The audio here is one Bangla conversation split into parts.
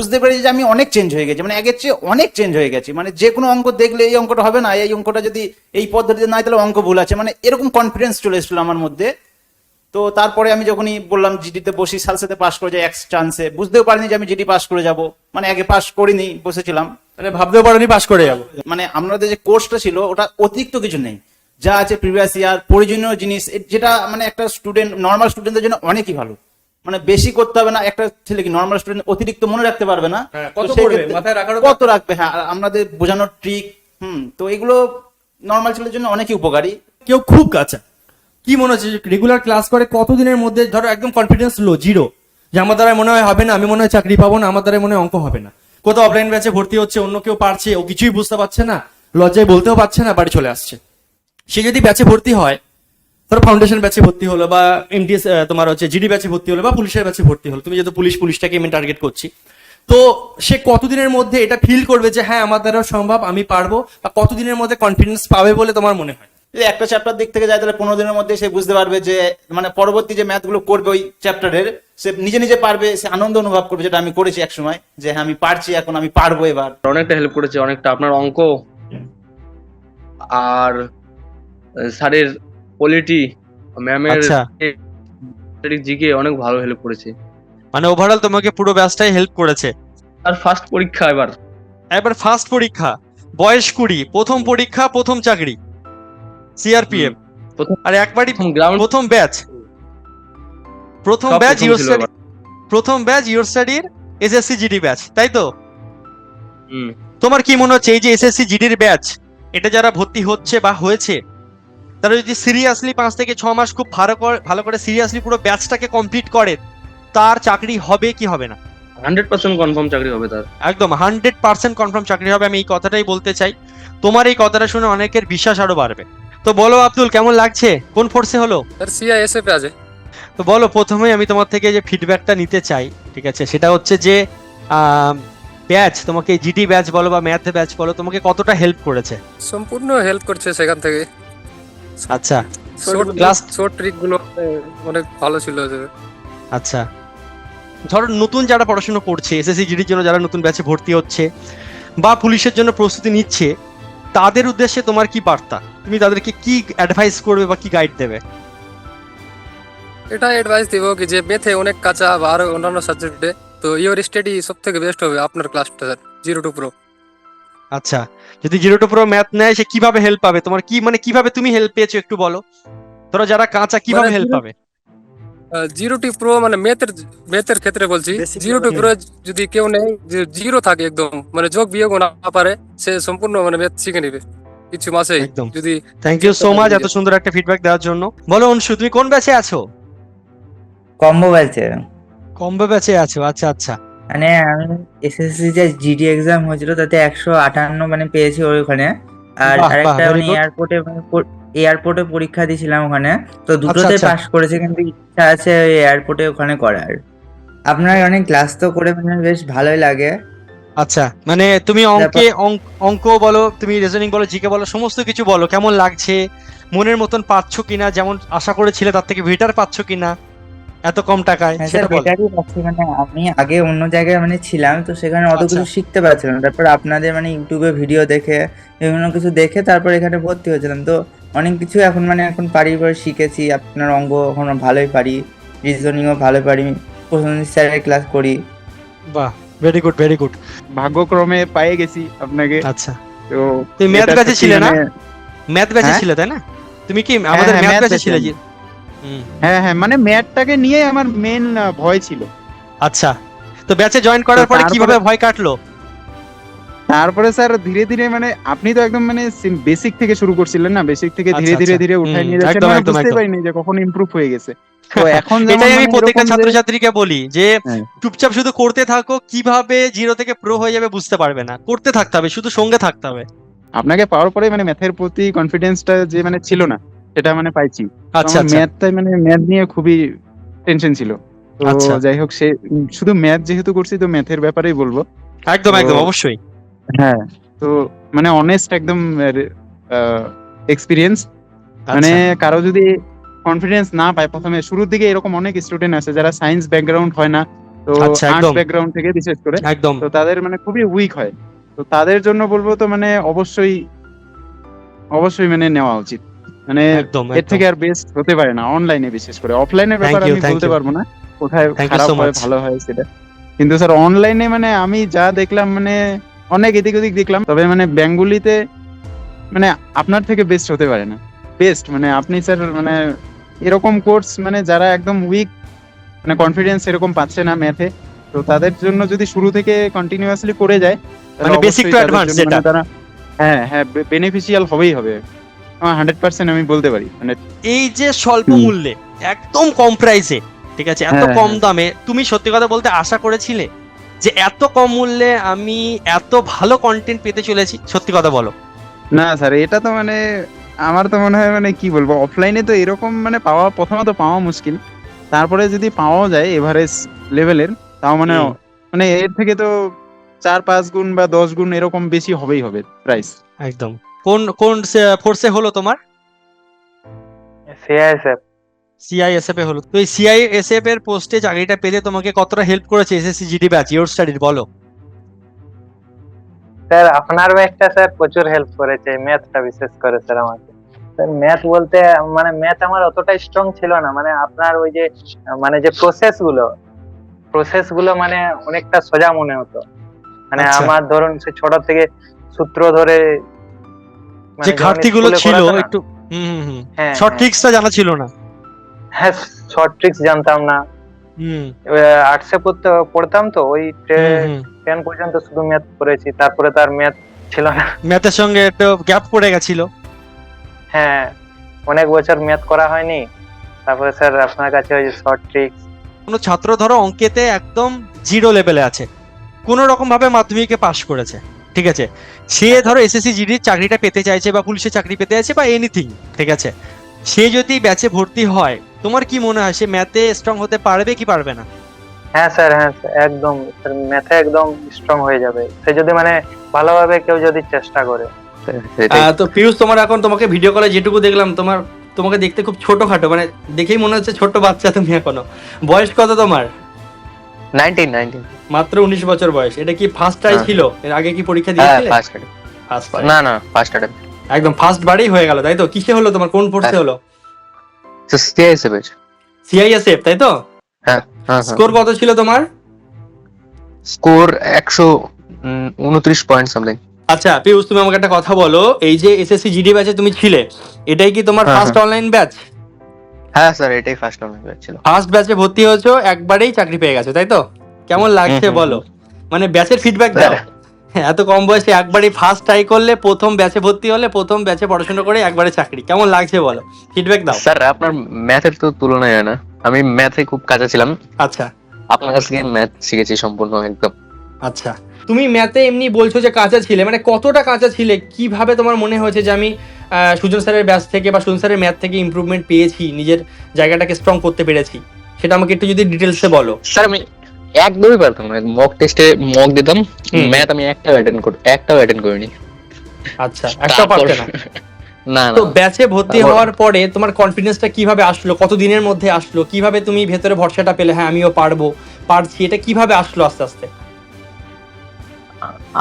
বুঝতে পেরেছি যে আমি অনেক চেঞ্জ হয়ে গেছি। মানে আগের চেয়ে অনেক চেঞ্জ হয়ে গেছি। মানে যে কোনো অঙ্ক দেখলে এই অঙ্কটা হবে না এই অঙ্কটা যদি এই পদ্ধতিতে নাই তাহলে অঙ্ক ভুল আছে। মানে এরকম কনফিডেন্স চলে এসেছিল আমার মধ্যে। তো তারপরে আমি যখনই বললাম জিডিতে বসি সালসাতে পাস করে যাই এক চান্সে বুঝতেও পারিনি যে আমি জিডি পাস করে যাব। মানে আগে পাস করিনি বসেছিলাম। মানে ভাবতেও পারিনি পাশ করে যাব। মানে আমাদের যে কোর্সটা ছিল ওটা অতিরিক্ত কিছু নেই। যা আছে প্রিভিয়াস ইয়ার প্রয়োজনীয় জিনিস যেটা মানে একটা স্টুডেন্ট নর্মাল স্টুডেন্টদের জন্য অনেকই ভালো। মানে বেশি করতে হবে না একটা ছেলে কি নর্মাল স্টুডেন্ট অতিরিক্ত মনে রাখতে পারবে না। হ্যাঁ, কত পড়বে? মাথায় রাখারও কত রাখবে? হ্যাঁ আর আমাদের বোঝানোর ট্রিক হুম তো এগুলো নর্মাল ছেলের জন্য অনেকই উপকারী। কেউ খুব কাঁচা। কি মনে হচ্ছে রেগুলার ক্লাস করে কতদিনের মধ্যে ধরো একদম কনফিডেন্স লো জিরো যে আমার দ্বারা মনে হয় হবে না আমি মনে হয় চাকরি পাবো না আমার দ্বারা মনে হয় অঙ্ক হবে না। কোথাও অফলাইন ব্যাচে ভর্তি হচ্ছে অন্য কেউ পারছে ও কিছুই বুঝতে পারছে না লজ্জায় বলতেও পারছে না বাড়ি চলে আসছে। সে যদি ব্যাচে ভর্তি হয় ধরো ফাউন্ডেশন ব্যাচে ভর্তি হলো বা এমডিএস তোমার হচ্ছে জিডি ব্যাচে ভর্তি হলো বা পুলিশের ব্যাচে ভর্তি হলো তুমি যেহেতু পুলিশ পুলিশটাকে আমি টার্গেট করছি। তো সে কতদিনের মধ্যে এটা ফিল করবে যে হ্যাঁ আমার দ্বারা সম্ভব আমি পারব বা কতদিনের মধ্যে কনফিডেন্স পাবে বলে তোমার মনে হয়? যদি একটা চ্যাপ্টার দিক থেকে যায় তাহলে পনেরো দিনের মধ্যে সে বুঝতে পারবে যে মানে পরবর্তী যে ম্যাথগুলো করবে ওই চ্যাপ্টারের সে নিজে নিজে পারবে সে আনন্দ অনুভব করবে যেটা আমি করেছি এক সময় যে হ্যাঁ আমি পারছি এখন আমি পারব এবার। অনেকটা হেল্প করেছে অনেকটা। আপনার অঙ্ক আর স্যারের কোয়ালিটি ম্যামের আচ্ছা। জিকে অনেক ভালো হেল্প করেছে। মানে ওভারঅল তোমাকে পুরো ব্যাচটাই হেল্প করেছে। আর ফার্স্ট পরীক্ষা এবার। এবার ফার্স্ট পরীক্ষা বয়স কুড়ি প্রথম পরীক্ষা প্রথম চাকরি। সিআরপিএফ প্রথম আর একবারই প্রথম প্রথম ব্যাচ প্রথম ব্যাচ ইউর স্টাডি প্রথম ব্যাচ ইউর স্টাডির এসএসসি জিডি ব্যাচ তাই তো? তোমার কি মনে হচ্ছে এই যে এসএসসি জিডির ব্যাচ এটা যারা ভর্তি হচ্ছে বা হয়েছে তারা যদি সিরিয়াসলি পাঁচ থেকে ছ মাস খুব ভালো করে ভালো করে সিরিয়াসলি পুরো ব্যাচটাকে কমপ্লিট করে তার চাকরি হবে কি হবে না? হান্ড্রেড পার্সেন্ট কনফার্ম চাকরি হবে তার। একদম হান্ড্রেড পার্সেন্ট কনফার্ম চাকরি হবে আমি এই কথাটাই বলতে চাই। তোমার এই কথাটা শুনে অনেকের বিশ্বাস আরও বাড়বে। তো বলো আব্দুল কেমন লাগছে? কোন ফোর্সে হলো? স্যার সিআইএসএফ আছে। তো বলো প্রথমে আমি তোমার থেকে যে ফিডব্যাকটা নিতে চাই ঠিক আছে সেটা হচ্ছে যে ব্যাচ তোমাকে জিডি ব্যাচ বলো বা ম্যাথ ব্যাচ বলো তোমাকে কতটা হেল্প করেছে? সম্পূর্ণ হেল্প করছে সেখান থেকে। আচ্ছা। শর্ট Class- শর্ট ট্রিকগুলো অনেক ভালো ছিল আচ্ছা। ধরো নতুন যারা পড়াশোনা করছে এসএসসি জিডির জন্য যারা নতুন ব্যাচে ভর্তি হচ্ছে বা পুলিশের জন্য প্রস্তুতি নিচ্ছে তাদের উদ্দেশ্যে তোমার কি বার্তা? তুমি তাদেরকে কি অ্যাডভাইস করবে বা কি গাইড দেবে? এটা অ্যাডভাইস দিব কি যে মেথে অনেক কাঁচা বা আরও অন্যান্য সাবজেক্টে তো ইওর স্টাডি সব থেকে বেস্ট হবে আপনার ক্লাসটা জিরো টু প্রো আচ্ছা যদি জিরো টু প্রো ম্যাথ নেয় সে কীভাবে হেল্প পাবে? তোমার কি মানে কীভাবে তুমি হেল্প পেয়েছ একটু বলো? ধরো যারা কাঁচা কীভাবে মানে হেল্প পাবে? জিরো টু প্রো মানে মেথের মেথের ক্ষেত্রে বলছি। জিরো টু প্রো যদি কেউ নেই যে জিরো থাকে একদম মানে যোগ বিয়োগ না পারে সে সম্পূর্ণ মানে ম্যাথ শিখে নিবে। কিছু মাসে একদম। যদি থ্যাংক ইউ সো মাচ এত সুন্দর একটা ফিডব্যাক দেওয়ার জন্য। বলো অংশু তুমি কোন ব্যাচে আছো? কম্বো ব্যাচে কম্বো ব্যাচে আছো আচ্ছা আচ্ছা। মানে আমি এসএসসি যে জিডি এক্সাম হয়েছিল তাতে একশো আটান্ন মানে পেয়েছি ওখানে। আর আরেকটা very মানে এয়ারপোর্টে এয়ারপোর্টে পরীক্ষা দিয়েছিলাম ওখানে। তো দুটোতে আচ্ছা। পাস করেছে কিন্তু ইচ্ছা আছে এয়ারপোর্টে ওখানে করার। আপনার অনেক ক্লাস তো করে মানে বেশ ভালোই লাগে। আচ্ছা মানে তুমি অঙ্কে অঙ্ক- অঙ্ক বলো তুমি রিজনিং বলো জিকে বলো সমস্ত কিছু বলো কেমন লাগছে? মনের মতন পাচ্ছ কিনা? যেমন আশা করেছিলে তার থেকে বেটার পাচ্ছ কিনা? এত কম টাকায় হ্যাঁ সেটা বলো। মানে আমি আগে অন্য জায়গায় মানে ছিলাম তো সেখানে অত কিছু আচ্ছা। শিখতে পারছিলাম না। তারপর আপনাদের মানে ইউটিউবে ভিডিও দেখে বিভিন্ন কিছু দেখে তারপর এখানে ভর্তি হয়েছিলাম। তো অনেক কিছু এখন মানে এখন পারি পরে শিখেছি। আপনার অঙ্গ এখন ভালোই পারি রিজনিংও ভালো পারি। প্রথম স্যারের ক্লাস করি। বাহ ভেরি গুড ভেরি গুড ভাগ্যক্রমে পেয়ে গেছি আপনাকে। আচ্ছা। তো তুমি ম্যাথ ব্যাচে ছিলে না? মানে- ম্যাথ ব্যাচে হ্যাঁ? ছিলে তাই না? তুমি কি আমাদের ম্যাথ ব্যাচে ছিলে হ্যাঁ হ্যাঁ মানে ম্যাথটাকে নিয়ে আমার মেন ভয় ছিল। আচ্ছা তো ব্যাচে জয়েন করার পরে কীভাবে ভয় কাটলো? তারপরে স্যার ধীরে ধীরে মানে আপনি তো একদম মানে বেসিক থেকে শুরু করছিলেন না বেসিক থেকে ধীরে আচ্ছা, ধীরে আচ্ছা। ধীরে উঠাই নিয়ে যাচ্ছেন একদম, মানে বুঝতে পারিনি যে কখন ইমপ্রুভ হয়ে গেছে। তো এখন এটাই আমি মানে প্রত্যেকটা ছাত্রছাত্রীকে বলি যে হ্যাঁ। চুপচাপ শুধু করতে থাকো কীভাবে জিরো থেকে প্রো হয়ে যাবে বুঝতে পারবে না। করতে থাকতে হবে শুধু সঙ্গে থাকতে হবে। আপনাকে পাওয়ার পরে মানে ম্যাথের প্রতি কনফিডেন্সটা যে মানে ছিল না। সেটা মানে পাইছি। আচ্ছা আমার আচ্ছা। ম্যাথটাই মানে ম্যাথ নিয়ে খুবই টেনশন ছিল। আচ্ছা। যাই হোক সে শুধু ম্যাথ যেহেতু করছি তো ম্যাথের ব্যাপারেই বলব। একদম একদম অবশ্যই। হ্যাঁ তো মানে অনেস্ট একদম এক্সপিরিয়েন্স মানে আচ্ছা। কারও যদি কনফিডেন্স না পায় প্রথমে শুরুর দিকে এরকম অনেক স্টুডেন্ট আছে যারা সায়েন্স ব্যাকগ্রাউন্ড হয় না তো তো আচ্ছা, আর্টস ব্যাকগ্রাউন্ড থেকে বিশেষ করে। একদম। তো তাদের মানে খুবই উইক হয়। তো তাদের জন্য বলব তো মানে অবশ্যই অবশ্যই মানে নেওয়া উচিত। মানে এর থেকে আর বেস্ট হতে পারে না অনলাইনে বিশেষ করে। অফলাইনের ব্যাপার আমি বলতে পারব না কোথায় খারাপ হয় ভালো হয় সেটা। কিন্তু স্যার অনলাইনে মানে আমি যা দেখলাম মানে অনেক এদিক ওদিক দেখলাম তবে মানে বেঙ্গুলিতে মানে আপনার থেকে বেস্ট হতে পারে না। বেস্ট মানে আপনি স্যার মানে এরকম কোর্স মানে যারা একদম উইক মানে কনফিডেন্স এরকম পাচ্ছে না ম্যাথে তো তাদের জন্য যদি শুরু থেকে কন্টিনিউয়াসলি করে যায় মানে advance জন্য মানে যেটা। হ্যাঁ হ্যাঁ বেনিফিশিয়াল হবেই হবে। আমার হান্ড্রেড পার্সেন্ট আমি বলতে পারি। মানে এই যে স্বল্প মূল্যে একদম কম প্রাইসে ঠিক আছে? এত হ্যাঁ, কম হ্যাঁ। দামে তুমি সত্যি কথা বলতে আশা করেছিলে যে এত কম মূল্যে আমি এত ভালো কন্টেন্ট পেতে চলেছি? সত্যি কথা বলো। না স্যার এটা তো মানে আমার তো মনে হয় মানে কি বলব অফলাইনে তো এরকম মানে পাওয়া প্রথমত পাওয়া মুশকিল। তারপরে যদি পাওয়াও যায় এভারেজ লেভেলের তাও মানে মানে এর থেকে তো চার পাঁচ গুণ বা দশ গুণ এরকম বেশি হবেই হবে প্রাইস একদম। কোন কোন ফোর্সে হলো তোমার? সিআইএসএফ সিআইএসএফ এ হলো। তো এই সিআইএসএফ এর পোস্টে চাকরিটা পেলে তোমাকে কতটা হেল্প করেছে এসএসসি জিডি ব্যাচ ইওর স্টাডির বলো। স্যার আপনার ব্যাচটা স্যার প্রচুর হেল্প করেছে ম্যাথটা বিশেষ করে স্যার আমাকে। স্যার ম্যাথ বলতে মানে ম্যাথ আমার অতটা স্ট্রং ছিল না মানে আপনার ওই যে মানে যে প্রসেসগুলো প্রসেসগুলো মানে অনেকটা সোজা মনে হতো। মানে আচ্ছা। আমার ধরুন সে ছোট থেকে সূত্র ধরে যে ঘাটতিগুলো ছিল একটু হুম হুম হুম। হ্যাঁ শর্ট ট্রিক্সটা জানা ছিল না। হ্যাঁ শর্ট ট্রিক্স জানতাম না। হুম। আর্টসে পড়তে পড়তাম তো ওই টেন পর্যন্ত শুধু ম্যাথ করেছি তারপরে তার ম্যাথ ছিল না। ম্যাথের সঙ্গে একটু গ্যাপ পড়ে গেছিল। হ্যাঁ অনেক বছর ম্যাথ করা হয়নি। তারপরে স্যার আপনার কাছে ওই শর্ট ট্রিক্স কোনো ছাত্র ধরো অঙ্কেতে একদম জিরো লেভেলে আছে। কোনো রকম ভাবে মাধ্যমিকে পাশ করেছে। ঠিক আছে? সে ধরো এসএসসি জিডির চাকরিটা পেতে চাইছে বা পুলিশের চাকরি পেতে চাইছে বা এনিথিং ঠিক আছে? সে যদি ব্যাচে ভর্তি হয় তোমার কি মনে হয়? সে ম্যাথে স্ট্রং হতে পারবে কি পারবে না? হ্যাঁ স্যার হ্যাঁ একদম। স্যার ম্যাথে একদম স্ট্রং হয়ে যাবে। সে যদি মানে ভালোভাবে কেউ যদি চেষ্টা করে। তো পিয়ুষ তোমার এখন তোমাকে ভিডিও কলে যেটুকু দেখলাম তোমার তোমাকে দেখতে খুব ছোটখাটো মানে দেখেই মনে হচ্ছে ছোট বাচ্চা তুমি এখনও। বয়স কত তোমার? নাইনটিন নাইনটিন মাত্র উনিশ বছর বয়স। এটা কি ফার্স্ট ট্রাই হ্যাঁ। ছিল? এর আগে কি পরীক্ষা হ্যাঁ দিয়েছিলে ফার্স্ট ফার্স্ট না না ফার্স্ট অ্যাটেম্প একদম ফার্স্ট বারেই হয়ে গেল তাই তো? কিসে হলো তোমার? কোন ফোর্সে হ্যাঁ। হলো? সিআইএসএফ সিআইএসএফ তাই তো? হ্যাঁ হ্যাঁ স্কোর কত ছিল তোমার? স্কোর একশো উনত্রিশ পয়েন্ট সামথিং আচ্ছা পিউষ তুমি আমাকে একটা কথা বলো। এই যে এসএসসি জিডি ব্যাচে তুমি ছিলে এটাই কি তোমার হ্যাঁ, ফার্স্ট অনলাইন ব্যাচ হ্যাঁ স্যার এটাই ফার্স্ট অনলাইন ছিল ফার্স্ট ব্যাচে ভর্তি হয়েছো একবারেই চাকরি পেয়ে গেছো তাই তো? কেমন লাগছে বলো? মানে ব্যাচের ফিডব্যাক দাও। হ্যাঁ, এত কম বয়সে একবারই ফার্স্ট ট্রাই করলে প্রথম ব্যাচে ভর্তি হলে প্রথম ব্যাচে পড়াশোনা করে একবারে চাকরি। কেমন লাগছে বলো? ফিডব্যাক দাও। স্যার আপনার ম্যাথের তো তুলনায় হয় না। আমি ম্যাথে খুব কাঁচা ছিলাম। আচ্ছা। আপনার কাছ থেকে ম্যাথ শিখেছি সম্পূর্ণ একদম। আচ্ছা। তুমি ম্যাথে এমনি বলছো যে কাঁচা ছিলে মানে কতটা কাঁচা ছিলে? কীভাবে তোমার মনে হয়েছে যে আমি সুজন স্যারের ব্যাচ থেকে বা সুজন স্যারের ম্যাথ থেকে ইমপ্রুভমেন্ট পেয়েছি নিজের জায়গাটাকে স্ট্রং করতে পেরেছি। সেটা আমাকে একটু যদি ডিটেলসে বলো। স্যার আমি একদমই পারতাম না। মক টেস্টে মক দিতাম। ম্যাথ আমি একটাও অ্যাটেন্ড করি একটাও অ্যাটেন্ড করিনি। আচ্ছা একটা পারতে না। না তো ব্যাচে ভর্তি হওয়ার পরে তোমার কনফিডেন্সটা কীভাবে আসলো? কত দিনের মধ্যে আসলো? কীভাবে তুমি ভেতরে ভরসাটা পেলে? হ্যাঁ আমিও পারব পারছি। এটা কীভাবে আসলো আস্তে আস্তে?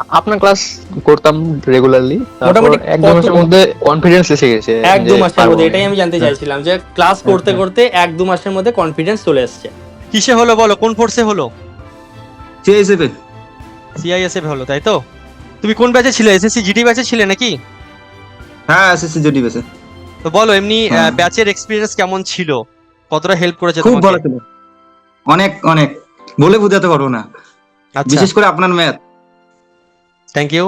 আপনার ক্লাস করতাম রেগুলারলি মোটামুটি এক দু মাসের মধ্যে কনফিডেন্স এসে গেছে এক দু মাসের মধ্যে এটাই আমি জানতে চাইছিলাম যে ক্লাস করতে করতে এক দু মাসের মধ্যে কনফিডেন্স চলে এসছে। কিসে হলো বলো? কোন ফোর্সে হলো? সিআইএসএফ হলো তাই তো? তুমি কোন ব্যাচে ছিলে? এসএসসি জিডি ব্যাচে ছিলে নাকি? হ্যাঁ এসএসসি জুডি বেসে তো বলো এমনি হ্যাঁ। ব্যাচের এক্সপিরিয়েন্স কেমন ছিল? কতটা হেল্প করেছে খুব ভালো ছিল। অনেক অনেক। বলে বোঝাতে পারব না। আচ্ছা। বিশেষ করে আপনার ম্যাথ থ্যাংক ইউ